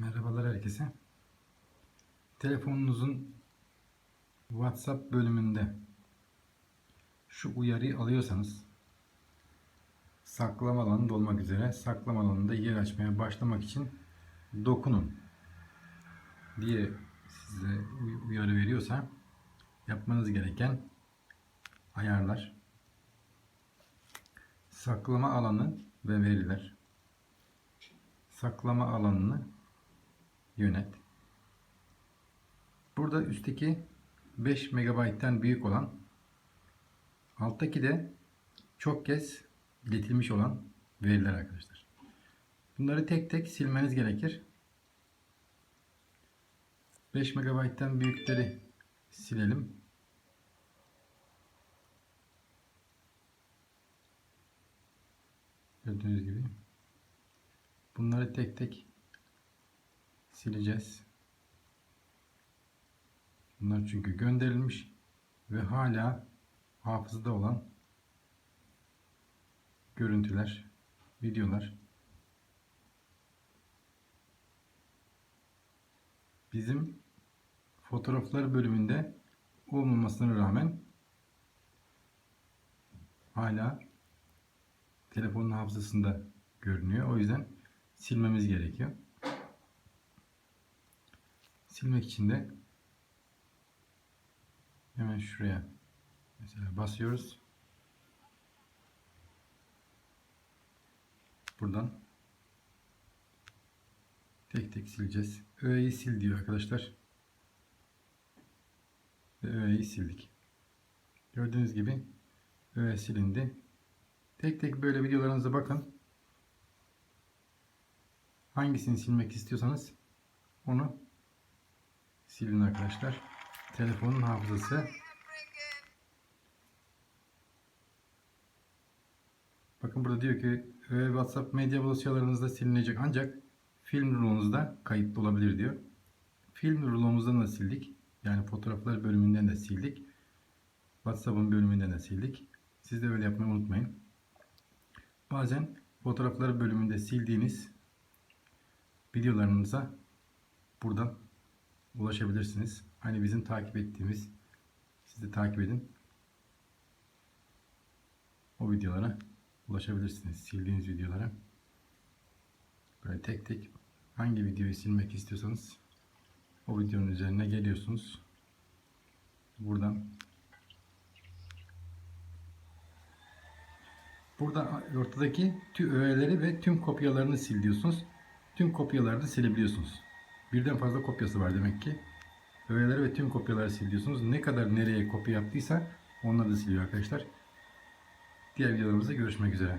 Merhabalar herkese. Telefonunuzun WhatsApp bölümünde şu uyarıyı alıyorsanız saklama alanında olmak üzere saklama alanında yer açmaya başlamak için dokunun diye size uy- uyarı veriyorsa yapmanız gereken ayarlar saklama alanı ve veriler saklama alanını yönet. Burada üstteki 5 MB'ten büyük olan alttaki de çok kez iletilmiş olan veriler arkadaşlar. Bunları tek tek silmeniz gerekir. 5 MB'ten büyükleri silelim. Gördüğünüz gibi. Bunları tek tek sileceğiz. Bunlar çünkü gönderilmiş ve hala hafızada olan görüntüler, videolar. Bizim fotoğraflar bölümünde olmamasına rağmen hala telefonun hafızasında görünüyor. O yüzden silmemiz gerekiyor. Silmek için de hemen şuraya mesela basıyoruz. Buradan tek tek sileceğiz. Öğeyi sil diyor arkadaşlar. Ve öğeyi sildik. Gördüğünüz gibi öğe silindi. Tek tek böyle videolarınıza bakın. Hangisini silmek istiyorsanız onu silin arkadaşlar. Telefonun hafızası. Bakın burada diyor ki "Öğe WhatsApp medya dosyalarınızda silinecek ancak film rulonuzda kayıtlı olabilir diyor. Film rulomuzdan da sildik. Yani fotoğraflar bölümünden de sildik. WhatsApp'ın bölümünden de sildik. Siz de öyle yapmayı unutmayın. Bazen fotoğraflar bölümünde sildiğiniz videolarınıza buradan ulaşabilirsiniz. Hani bizim takip ettiğimiz siz de takip edin. O videolara ulaşabilirsiniz. Sildiğiniz videolara. Böyle tek tek hangi videoyu silmek istiyorsanız o videonun üzerine geliyorsunuz. Buradan Burada ortadaki tüm öğeleri ve tüm kopyalarını sil diyorsunuz. Tüm kopyaları da silebiliyorsunuz. Birden fazla kopyası var demek ki. Öğeleri ve tüm kopyaları sil diyorsunuz. Ne kadar nereye kopya yaptıysa onları da siliyor arkadaşlar. Diğer videolarımızda görüşmek üzere.